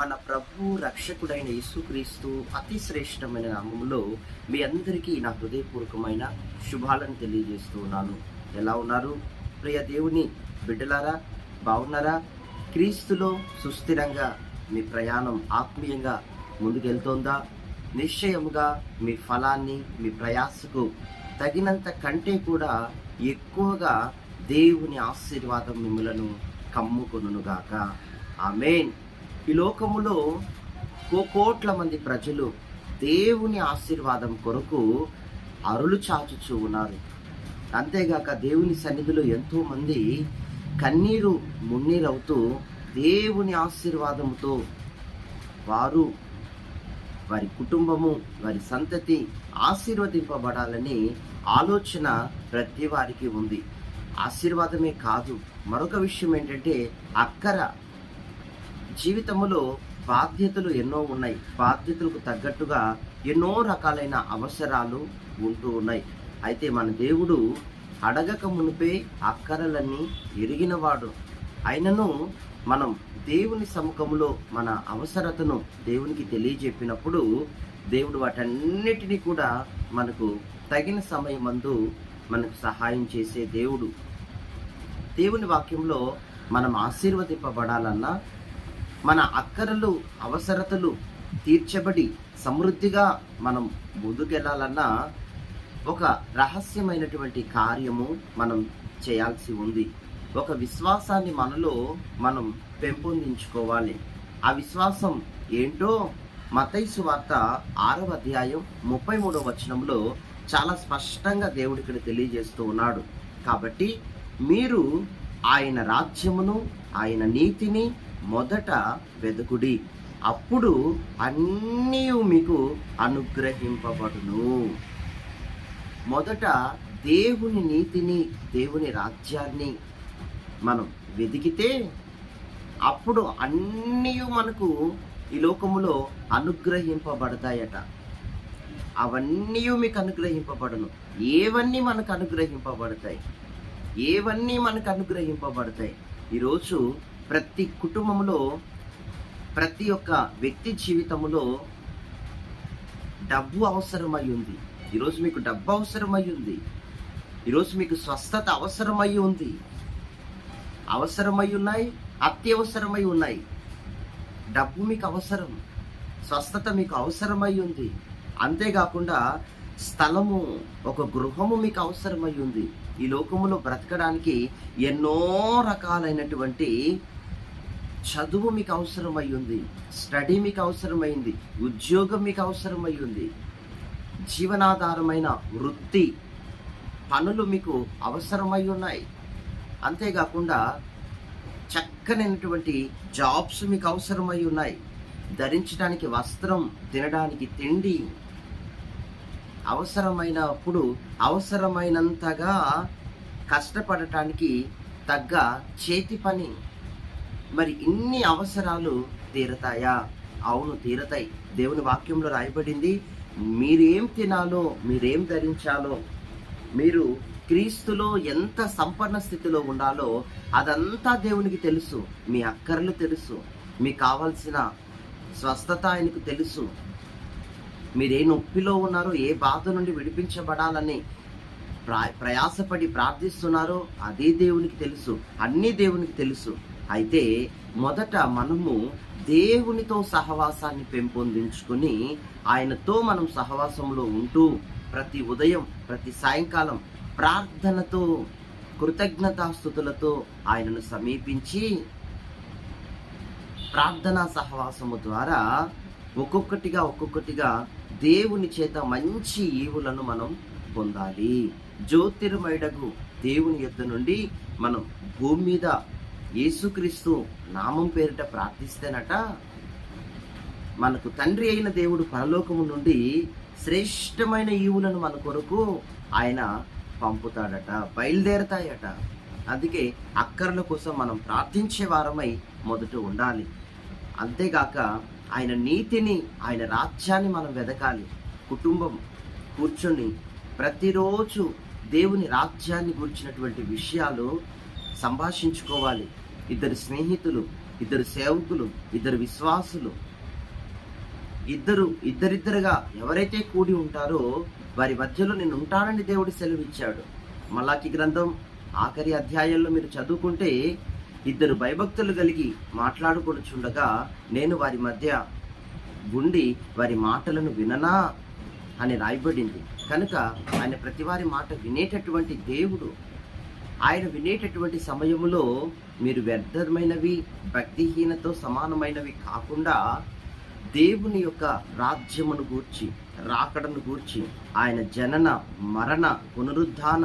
మన ప్రభు రక్షకుడైన యేసుక్రీస్తు అతి శ్రేష్టమైన నామంలో మీ అందరికీ నా హృదయపూర్వకమైన శుభాలను తెలియజేస్తున్నాను ఎలా ఉన్నారు? ప్రియ దేవుని బిడ్డలారా బాగున్నారా? క్రీస్తులో సుస్థిరంగా మీ ప్రయాణం ఆత్మీయంగా ముందుకెళ్తోందా? నిశ్చయముగా మీ ఫలాన్ని మీ ప్రయాసకు తగినంత కంటే కూడా ఎక్కువగా దేవుని ఆశీర్వాదం మిమ్మలను కమ్ముకొనుగాక ఆమెన్. ఈ లోకములో కో కోట్ల మంది ప్రజలు దేవుని ఆశీర్వాదం కొరకు అరులు చాచుచూ ఉన్నారు. అంతేగాక దేవుని సన్నిధిలో ఎంతోమంది కన్నీరు మున్నీరవుతూ దేవుని ఆశీర్వాదముతో వారు వారి కుటుంబము వారి సంతతి ఆశీర్వదింపబడాలని ఆలోచన ప్రతి వారికి ఉంది. ఆశీర్వాదమే కాదు మరొక విషయం ఏంటంటే అక్కర జీవితంలో బాధ్యతలు ఎన్నో ఉన్నాయి. బాధ్యతలకు తగ్గట్టుగా ఎన్నో రకాలైన అవసరాలు ఉంటూ ఉన్నాయి. అయితే మన దేవుడు అడగక మునిపే అక్కరలన్నీ ఎరిగినవాడు. అయినను మనం దేవుని సముఖంలో మన అవసరతను దేవునికి తెలియజెప్పినప్పుడు దేవుడు వాటన్నిటినీ కూడా మనకు తగిన సమయం అందు మనకు సహాయం చేసే దేవుడు. దేవుని వాక్యంలో మనం ఆశీర్వదింపబడాలన్నా మన అక్కరలు అవసరతలు తీర్చబడి సమృద్ధిగా మనం ముందుకెళ్ళాలన్నా ఒక రహస్యమైనటువంటి కార్యము మనం చేయాల్సి ఉంది. ఒక విశ్వాసాన్ని మనలో మనం పెంపొందించుకోవాలి. ఆ విశ్వాసం ఏంటో మతైసు వార్త ఆరవ అధ్యాయం ముప్పై మూడవ వచనంలో చాలా స్పష్టంగా దేవుడు ఇక్కడ తెలియజేస్తూ ఉన్నాడు. కాబట్టి మీరు ఆయన రాజ్యమును ఆయన నీతిని మొదట వెదుకుడి. అప్పుడు అన్నీ మీకు అనుగ్రహింపబడును. మొదట దేవుని నీతిని దేవుని రాజ్యాన్ని మనం వెతికితే అప్పుడు అన్నీ మనకు ఈ లోకములో అనుగ్రహింపబడతాయట. అవన్నీ మీకు అనుగ్రహింపబడను. ఏవన్నీ మనకు అనుగ్రహింపబడతాయి? ఏవన్నీ మనకు అనుగ్రహింపబడతాయి? ఈరోజు ప్రతి కుటుంబంలో ప్రతి ఒక్క వ్యక్తి జీవితంలో డబ్బు అవసరమై ఉంది. ఈరోజు మీకు డబ్బు అవసరమై ఉంది. ఈరోజు మీకు స్వస్థత అవసరమై ఉంది. అవసరమై ఉన్నాయి అత్యవసరమై ఉన్నాయి. డబ్బు మీకు అవసరం స్వస్థత మీకు అవసరమై ఉంది. అంతేకాకుండా స్థలము ఒక గృహము మీకు అవసరమై ఉంది. ఈ లోకములో బ్రతకడానికి ఎన్నో రకాలైనటువంటి చదువు మీకు అవసరమై ఉంది స్టడీ మీకు అవసరమైంది ఉద్యోగం మీకు అవసరమై ఉంది జీవనాధారమైన వృత్తి పనులు మీకు అవసరమై ఉన్నాయి అంతేకాకుండా చక్కనైనటువంటి జాబ్స్ మీకు అవసరమై ఉన్నాయి ధరించడానికి వస్త్రం తినడానికి తిండి అవసరమైనప్పుడు అవసరమైనంతగా కష్టపడటానికి తగ్గ చేతి పని మరి ఇన్ని అవసరాలు తీరతాయా? అవును తీరతాయి. దేవుని వాక్యంలో రాయబడింది మీరేం తినాలో మీరేం ధరించాలో మీరు క్రీస్తులో ఎంత సంపన్న స్థితిలో ఉండాలో అదంతా దేవునికి తెలుసు. మీ అక్కర్లు తెలుసు. మీకు కావాల్సిన స్వస్థత ఆయనకు తెలుసు. మీరే నొప్పిలో ఉన్నారో ఏ బాధ నుండి విడిపించబడాలని ప్రయాసపడి ప్రార్థిస్తున్నారో అదే దేవునికి తెలుసు. అన్నీ దేవునికి తెలుసు. అయితే మొదట మనము దేవునితో సహవాసాన్ని పెంపొందించుకొని ఆయనతో మనం సహవాసంలో ఉంటూ ప్రతి ఉదయం ప్రతి సాయంకాలం ప్రార్థనతో కృతజ్ఞతాస్థుతులతో ఆయనను సమీపించి ప్రార్థనా సహవాసము ద్వారా ఒక్కొక్కటిగా ఒక్కొక్కటిగా దేవుని చేత మంచి ఈవులను మనం పొందాలి. జ్యోతిర్మయుడగు దేవుని యొద్ద నుండి మనం భూమి మీద యేసుక్రీస్తు నామం పేరిట ప్రార్థిస్తేనట మనకు తండ్రి అయిన దేవుడు పరలోకము నుండి శ్రేష్టమైన ఈవులను మన కొరకు ఆయన పంపుతాడట బయలుదేరతాయట. అందుకే అక్కర్ల కోసం మనం ప్రార్థించే వారమై మొదట ఉండాలి. అంతేగాక ఆయన నీతిని ఆయన రాజ్యాన్ని మనం వెదకాలి. కుటుంబం కూర్చొని ప్రతిరోజు దేవుని రాజ్యాన్ని గురించినటువంటి విషయాలు సంభాషించుకోవాలి. ఇద్దరు స్నేహితులు ఇద్దరు సేవకులు ఇద్దరు విశ్వాసులు. ఇద్దరు ఇద్దరిద్దరుగా ఎవరైతే కూడి ఉంటారో వారి మధ్యలో నేను ఉంటానని దేవుడు సెలవిచ్చాడు. మలాకి గ్రంథం ఆఖరి అధ్యాయంలో మీరు చదువుకుంటే ఇద్దరు భయభక్తులు కలిగి మాట్లాడుకొనుచుండగా నేను వారి మధ్య ఉండి వారి మాటలను విననా అని రాయబడింది. కనుక ఆయన ప్రతివారి మాట వినేటటువంటి దేవుడు ఆయన వినేటటువంటి సమయంలో మీరు వ్యర్థమైనవి భక్తిహీనతో సమానమైనవి కాకుండా దేవుని యొక్క రాజ్యమును గూర్చి రాకడను గూర్చి ఆయన జనన మరణ పునరుద్ధాన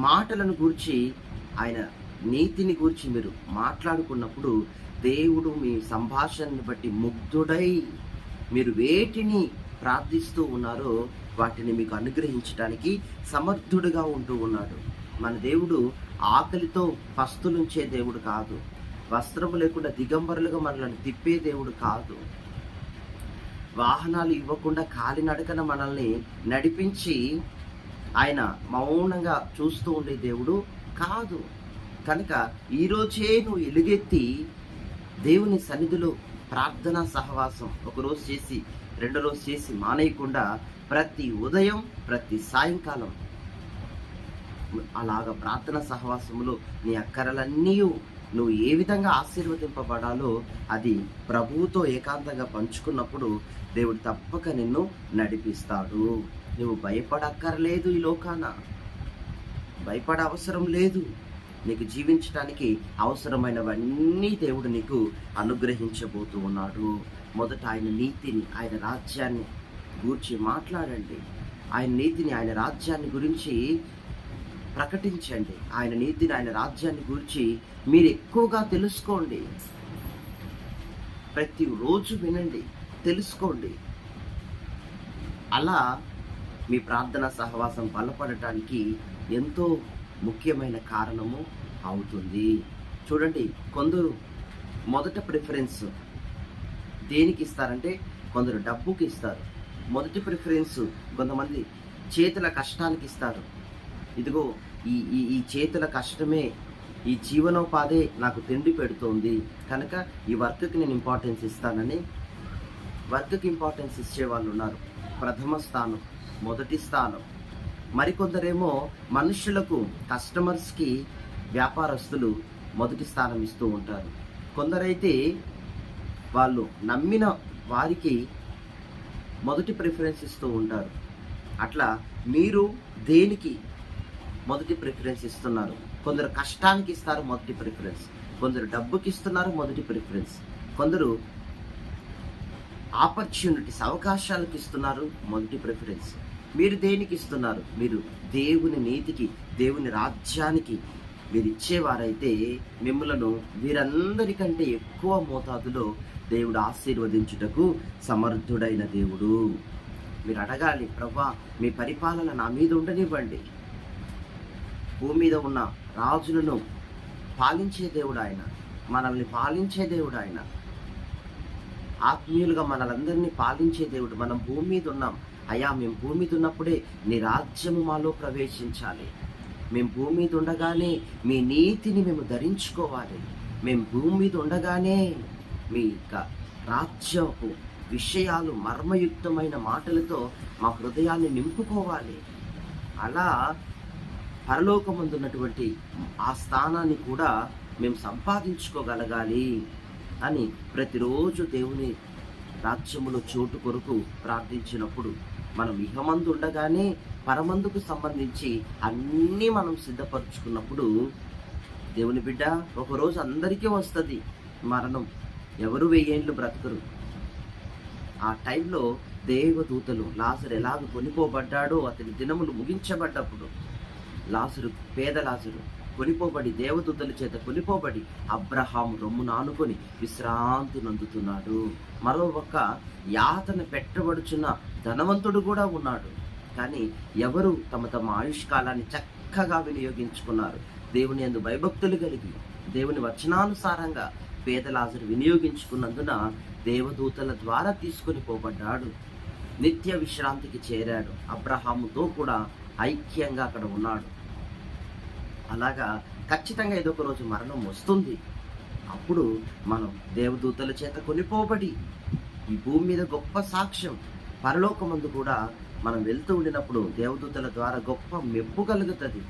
మాటలను గూర్చి ఆయన నీతిని గూర్చి మీరు మాట్లాడుకున్నప్పుడు దేవుడు మీ సంభాషణని బట్టి ముగ్ధుడై మీరు వేటిని ప్రార్థిస్తూ ఉన్నారో వాటిని మీకు అనుగ్రహించడానికి సమర్థుడుగా ఉంటూ ఉన్నాడు. మన దేవుడు ఆకలితో పస్తులుంచే దేవుడు కాదు. వస్త్రము లేకుండా దిగంబరులుగా మనల్ని తిప్పే దేవుడు కాదు. వాహనాలు ఇవ్వకుండా కాలినడకన మనల్ని నడిపించి ఆయన మౌనంగా చూస్తూ ఉండే దేవుడు కాదు. కనుక ఈరోజే నువ్వు ఎలుగెత్తి దేవుని సన్నిధిలో ప్రార్థనా సహవాసం ఒకరోజు చేసి రెండో రోజు చేసి మానేయకుండా ప్రతి ఉదయం ప్రతి సాయంకాలం అలాగ ప్రార్థన సహవాసములో నీ అక్కరలన్నీ నువ్వు ఏ విధంగా ఆశీర్వదింపబడాలో అది ప్రభువుతో ఏకాంతంగా పంచుకున్నప్పుడు దేవుడు తప్పక నిన్ను నడిపిస్తాడు. నువ్వు భయపడక్కర్లేదు ఈ లోకాన. భయపడ అవసరం లేదు. నీకు జీవించడానికి అవసరమైనవన్నీ దేవుడు నీకు అనుగ్రహించబోతూ ఉన్నాడు. మొదట ఆయన నీతిని ఆయన రాజ్యాన్ని గూర్చి మాట్లాడండి. ఆయన నీతిని ఆయన రాజ్యాన్ని గురించి ప్రకటించండి. ఆయన నీతిని ఆయన రాజ్యాన్ని గురించి మీరు ఎక్కువగా తెలుసుకోండి. ప్రతి రోజు వినండి తెలుసుకోండి. అలా మీ ప్రార్థన సహవాసం బలపడటానికి ఎంతో ముఖ్యమైన కారణము అవుతుంది. చూడండి కొందరు మొదట ప్రిఫరెన్స్ దేనికి ఇస్తారంటే కొందరు డబ్బుకి ఇస్తారు. మొదటి ప్రిఫరెన్స్ కొంతమంది చేతుల కష్టానికి ఇస్తారు. ఇదిగో ఈ ఈ ఈ చేతుల కష్టమే ఈ జీవనోపాధే నాకు తిండి పెడుతోంది. కనుక ఈ వర్క్కి నేను ఇంపార్టెన్స్ ఇస్తానని వర్క్కి ఇంపార్టెన్స్ ఇచ్చే వాళ్ళు ఉన్నారు. ప్రథమ స్థానం మొదటి స్థానం. మరికొందరేమో మనుషులకు కస్టమర్స్కి వ్యాపారస్తులు మొదటి స్థానం ఇస్తూ ఉంటారు. కొందరైతే వాళ్ళు నమ్మిన వారికి మొదటి ప్రిఫరెన్స్ ఇస్తూ ఉంటారు. అట్లా మీరు దేనికి మొదటి ప్రిఫరెన్స్ ఇస్తున్నారు? కొందరు కష్టానికి ఇస్తారు మొదటి ప్రిఫరెన్స్. కొందరు డబ్బుకి ఇస్తున్నారు మొదటి ప్రిఫరెన్స్. కొందరు ఆపర్చునిటీస్ అవకాశాలకు ఇస్తున్నారు మొదటి ప్రిఫరెన్స్. మీరు దేనికి ఇస్తున్నారు? మీరు దేవుని నీతికి దేవుని రాజ్యానికి మీరు ఇచ్చేవారైతే మిమ్మలను వీరందరికంటే ఎక్కువ మోతాదులో దేవుడు ఆశీర్వదించుటకు సమర్థుడైన దేవుడు. మీరు అడగాలి ప్రభా మీ పరిపాలన నా మీద ఉండనివ్వండి. భూమి మీద ఉన్న రాజులను పాలించే దేవుడు ఆయన మనల్ని పాలించే దేవుడు ఆయన. ఆత్మీయులుగా మనలందరినీ పాలించే దేవుడు. మనం భూమి మీద ఉన్నాం. అయ్యా మేము భూమి మీద ఉన్నప్పుడే నీ రాజ్యము మాలో ప్రవేశించాలి. మేము భూమి మీద ఉండగానే మీ నీతిని మేము ధరించుకోవాలి. మేము భూమి మీద ఉండగానే మీ రాజ్యపు విషయాలు మర్మయుక్తమైన మాటలతో మా హృదయాన్ని నింపుకోవాలి. అలా పరలోకమందున్నటువంటి ఆ స్థానాన్ని కూడా మేము సంపాదించుకోగలగాలి అని ప్రతిరోజు దేవుని రాజ్యములో చోటు కొరకు ప్రార్థించినప్పుడు మనం ఇహమందు ఉండగానే పరమందుకు సంబంధించి అన్నీ మనం సిద్ధపరచుకున్నప్పుడు దేవుని బిడ్డ ఒకరోజు అందరికీ వస్తుంది మరణం. ఎవరు వెయ్యేళ్ళు బ్రతకరు? ఆ టైంలో దేవదూతలు లాసరు ఎలాగ కొనిపోబడ్డాడో అతని దినములు ముగించబడ్డప్పుడు లాసురు పేద లాసురు కొనిపోబడి దేవదూతల చేత కొనిపోబడి అబ్రహాం రొమ్మును ఆనుకొని విశ్రాంతి నందుతున్నాడు. మరో ఒక్క యాతన పెట్టబడుచున్న ధనవంతుడు కూడా ఉన్నాడు. కానీ ఎవరు తమ తమ ఆయుష్కాలాన్ని చక్కగా వినియోగించుకున్నారు. దేవుని అందు భయభక్తులు కలిగి దేవుని వచనానుసారంగా పేదలాజరు వినియోగించుకున్నందున దేవదూతల ద్వారా తీసుకొని పోబడ్డాడు. నిత్య విశ్రాంతికి చేరాడు. అబ్రహాముతో కూడా ఐక్యంగా అక్కడ ఉన్నాడు. అలాగా ఖచ్చితంగా ఏదో ఒక రోజు మరణం వస్తుంది. అప్పుడు మనం దేవదూతల చేత కొనిపోబడి ఈ భూమి మీద గొప్ప సాక్ష్యం పరలోకమందు కూడా మనం వెళ్తూ ఉండినప్పుడు దేవదూతల ద్వారా గొప్ప మెప్పు కలుగుతుంది.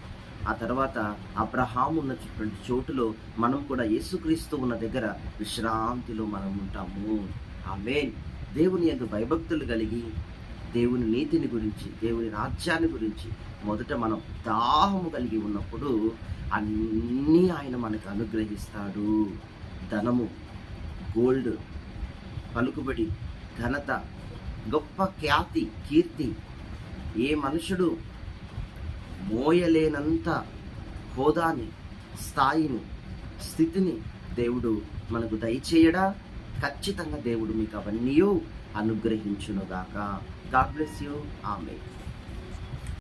ఆ తర్వాత అబ్రహాం ఉన్నటువంటి చోటులో మనం కూడా యేసుక్రీస్తు ఉన్న దగ్గర విశ్రాంతిలో మనం ఉంటాము. ఆమె దేవుని యొక్క భయభక్తులు కలిగి దేవుని నీతిని గురించి దేవుని రాజ్యాన్ని గురించి మొదట మనం దాహము కలిగి ఉన్నప్పుడు అన్నీ ఆయన మనకు అనుగ్రహిస్తాడు. ధనము గోల్డ్ పలుకుబడి ఘనత గొప్ప ఖ్యాతి కీర్తి. ఏ మనుషుడు మోయలేనంత హోదాని స్థాయిని స్థితిని దేవుడు మనకు దయచేయడా? ఖచ్చితంగా దేవుడు మీకు అవన్నీ అనుగ్రహించునుగాక. God bless you. ఆమె